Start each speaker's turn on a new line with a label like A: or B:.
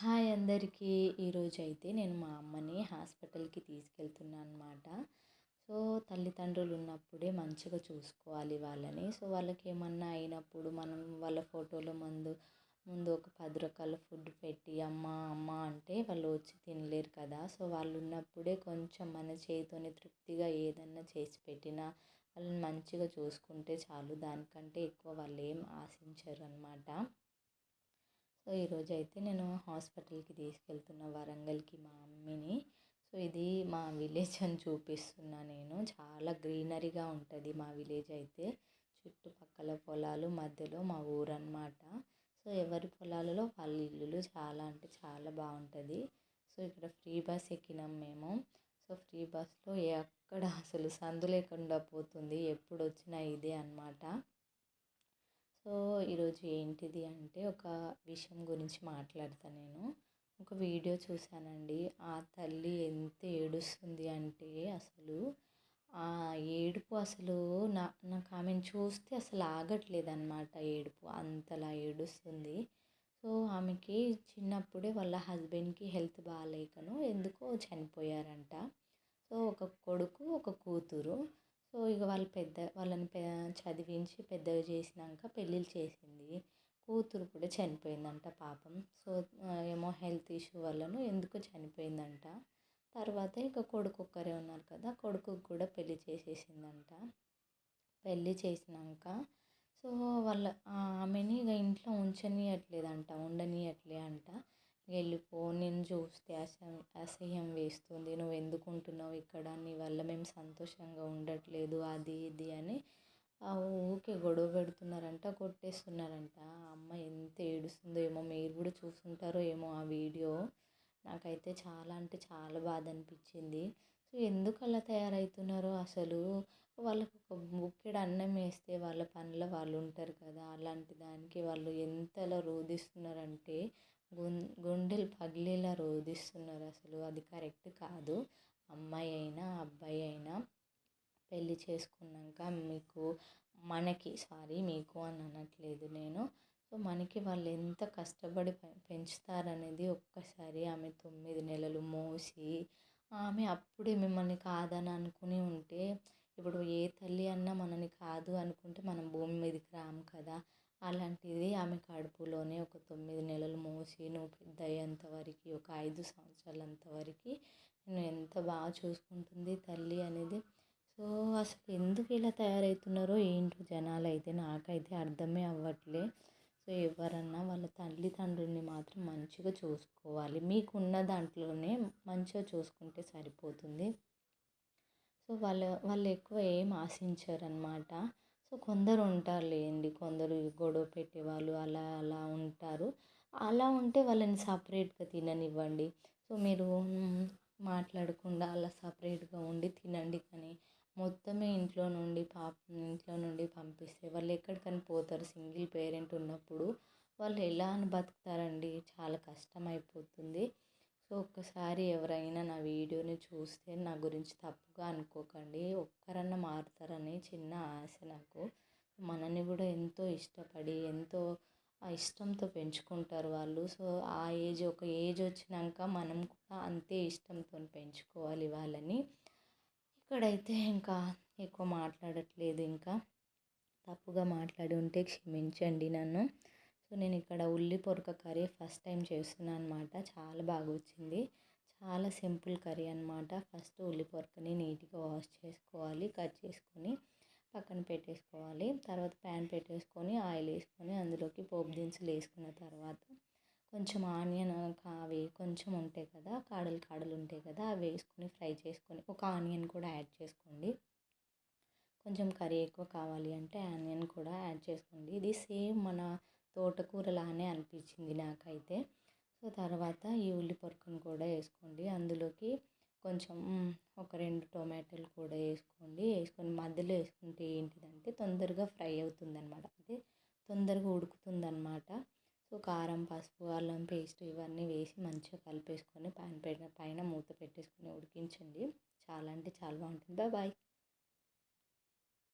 A: Hi అందరికీ. ఈరోజు అయితే నేను మా అమ్మని హాస్పిటల్కి తీసుకెళ్తున్నాను అనమాట సో తల్లిదండ్రులు ఉన్నప్పుడే మంచిగా చూసుకోవాలి వాళ్ళని. సో వాళ్ళకి ఏమన్నా అయినప్పుడు మనం వాళ్ళ ఫోటోల ముందు ముందు ఒక పది రకాల ఫుడ్ పెట్టి అమ్మ అమ్మ అంటే వాళ్ళు వచ్చి తినలేరు కదా. సో వాళ్ళు ఉన్నప్పుడే కొంచెం మన చేతితోనే తృప్తిగా ఏదన్నా చేసి పెట్టినా వాళ్ళని మంచిగా చూసుకుంటే చాలు. దానికంటే ఎక్కువ వాళ్ళు ఏం ఆశించరు అనమాట సో ఈరోజు అయితే నేను హాస్పిటల్కి తీసుకెళ్తున్న వరంగల్కి మా మమ్మీని సో ఇది మా విలేజ్ అని చూపిస్తున్నా నేను. చాలా గ్రీనరీగా ఉంటుంది మా విలేజ్ అయితే. చుట్టుపక్కల పొలాలు మధ్యలో మా ఊరు అనమాట సో ఎవరి పొలాలలో వాళ్ళ ఇల్లులు చాలా అంటే చాలా బాగుంటుంది. సో ఇక్కడ ఫ్రీ బస్ ఎక్కినాం మేము. సో ఫ్రీ బస్లో ఎక్కడ అసలు సందు లేకుండా పోతుంది. ఎప్పుడు వచ్చినా ఇదే అనమాట సో ఈరోజు ఏంటిది అంటే ఒక విషయం గురించి మాట్లాడతాను నేను. ఒక వీడియో చూశానండి. ఆ తల్లి ఎంత ఏడుస్తుంది అంటే అసలు ఆ ఏడుపు అసలు నా నాకు ఆమెను చూస్తే అసలు ఆగట్లేదు అనమాట ఏడుపు. అంతలా ఏడుస్తుంది. సో ఆమెకి చిన్నప్పుడే వాళ్ళ హస్బెండ్కి హెల్త్ బాగాలేకను ఎందుకో చనిపోయారంట. సో ఒక కొడుకు ఒక కూతురు. సో ఇక వాళ్ళు పెద్ద వాళ్ళని చదివించి పెద్దగా చేసినాక పెళ్ళిళ్ళు చేసింది. కూతురు కూడా చనిపోయిందంట పాపం. సో ఏమో హెల్త్ ఇష్యూ వల్లనో ఎందుకో చనిపోయిందంట. తర్వాత ఇక కొడుకు ఒక్కరే ఉన్నారు కదా కొడుకుకు కూడా పెళ్ళి చేసేసిందంట. పెళ్ళి చేసినాక సో వాళ్ళ ఆమెని ఇక ఇంట్లో ఉంచనీయట్లేదంట ఉండనీయట్లే అంట. వెళ్ళిపో నేను చూస్తే అసహ్యం అసహ్యం వేస్తుంది. నువ్వు ఎందుకు ఉంటున్నావు ఇక్కడ? నీ వల్ల మేము సంతోషంగా ఉండట్లేదు. అది ఇది అని ఊరికే గొడవ పెడుతున్నారంట కొట్టేస్తున్నారంట. ఆ అమ్మ ఎంత ఏడుస్తుందో ఏమో మీరు కూడా చూసుంటారో ఏమో ఆ వీడియో. నాకైతే చాలా అంటే చాలా బాధ అనిపించింది. సో ఎందుకు అలా తయారవుతున్నారో అసలు? వాళ్ళకు ఒక బుక్కెడు అన్నం వేస్తే వాళ్ళ పనిలో వాళ్ళు ఉంటారు కదా. అలాంటి దానికి వాళ్ళు ఎంతలా రోధిస్తున్నారంటే గుండెలు పగిలేలా రోధిస్తున్నారు అసలు. అది కరెక్ట్ కాదు. అమ్మాయి అయినా అబ్బాయి అయినా పెళ్ళి చేసుకున్నాక మీకు మనకి సారీ మీకు అని అనట్లేదు నేను. సో మనకి వాళ్ళు ఎంత కష్టపడి పెంచుతారనేది ఒక్కసారి ఆమె తొమ్మిది నెలలు మోసి ఆమె అప్పుడే మిమ్మల్ని కాదని అనుకుని ఉంటే ఇప్పుడు ఏ తల్లి అన్నా మనని కాదు అనుకుంటే మనం భూమి మీదకి రాము కదా. అలాంటిది ఆమె కడుపులోనే ఒక తొమ్మిది నెలలు మోసి నువ్వు పెద్ద అయ్యేంత వరకు ఒక ఐదు సంవత్సరాలంత వరకు నేను ఎంత బాగా చూసుకుంటుంది తల్లి అనేది. సో అసలు ఎందుకు ఇలా తయారవుతున్నారో ఏంటో జనాలు అయితే నాకైతే అర్థమే అవ్వట్లే. సో ఎవరన్నా వాళ్ళ తల్లిదండ్రుల్ని మాత్రం మంచిగా చూసుకోవాలి. మీకున్న దాంట్లోనే మంచిగా చూసుకుంటే సరిపోతుంది. సో వాళ్ళ వాళ్ళు ఎక్కువ ఏం ఆశించరు సో కొందరు ఉంటారు లేండి కొందరు గొడవ పెట్టేవాళ్ళు అలా అలా ఉంటారు. అలా ఉంటే వాళ్ళని సపరేట్గా తిననివ్వండి. సో మీరు మాట్లాడకుండా అలా సపరేట్గా ఉండి తినండి కానీ మొత్తమే ఇంట్లో నుండి పాప ఇంట్లో నుండి పంపిస్తే వాళ్ళు ఎక్కడికని పోతారు. సింగిల్ పేరెంట్ ఉన్నప్పుడు వాళ్ళు ఎలా అని బతుకుతారండి? చాలా కష్టం అయిపోతుంది సో ఒక్కసారి ఎవరైనా నా వీడియోని చూస్తే నా గురించి తప్పుగా అనుకోకండి. ఒక్కరన్నా మారుతారని చిన్న ఆశ నాకు. మనని కూడా ఎంతో ఇష్టపడి ఎంతో ఇష్టంతో పెంచుకుంటారు వాళ్ళు. సో ఆ ఏజ్ ఒక ఏజ్ వచ్చినాక మనం కూడా అంతే ఇష్టంతో పెంచుకోవాలి వాళ్ళని. ఇక్కడైతే ఇంకా ఎక్కువ మాట్లాడట్లేదు. ఇంకా తప్పుగా మాట్లాడి ఉంటే క్షమించండి నన్ను. సో నేను ఇక్కడ ఉల్లి పొరక కర్రీ ఫస్ట్ టైం చేస్తున్నాను అనమాట చాలా బాగా వచ్చింది చాలా సింపుల్ కర్రీ అనమాట. ఫస్ట్ ఉల్లి పొరకని నీట్గా వాష్ చేసుకోవాలి. కట్ చేసుకొని పక్కన పెట్టేసుకోవాలి. తర్వాత ప్యాన్ పెట్టేసుకొని ఆయిల్ వేసుకొని అందులోకి పోపు దినుసులు వేసుకున్న తర్వాత కొంచెం ఆనియన్ అవి కొంచెం ఉంటాయి కదా కాడలు కాడలు ఉంటాయి కదా అవి వేసుకొని ఫ్రై చేసుకొని ఒక ఆనియన్ కూడా యాడ్ చేసుకోండి. కొంచెం కర్రీ ఎక్కువ కావాలి అంటే ఆనియన్ కూడా యాడ్ చేసుకోండి. ఇది సేమ్ మన తోటకూరలానే అనిపించింది నాకైతే. సో తర్వాత ఈ ఉల్లి కూడా వేసుకోండి. అందులోకి కొంచెం ఒక రెండు టొమాటోలు కూడా వేసుకోండి. వేసుకొని మధ్యలో వేసుకుంటే ఏంటిదంటే తొందరగా ఫ్రై అవుతుంది అనమాట అంటే తొందరగా ఉడుకుతుంది అనమాట సో కారం పసుపు అల్లం పేస్ట్ ఇవన్నీ వేసి మంచిగా కలిపేసుకొని పైన పైన మూత పెట్టేసుకొని ఉడికించండి. చాలా అంటే చాలా బాగుంటుంది. Bye bye.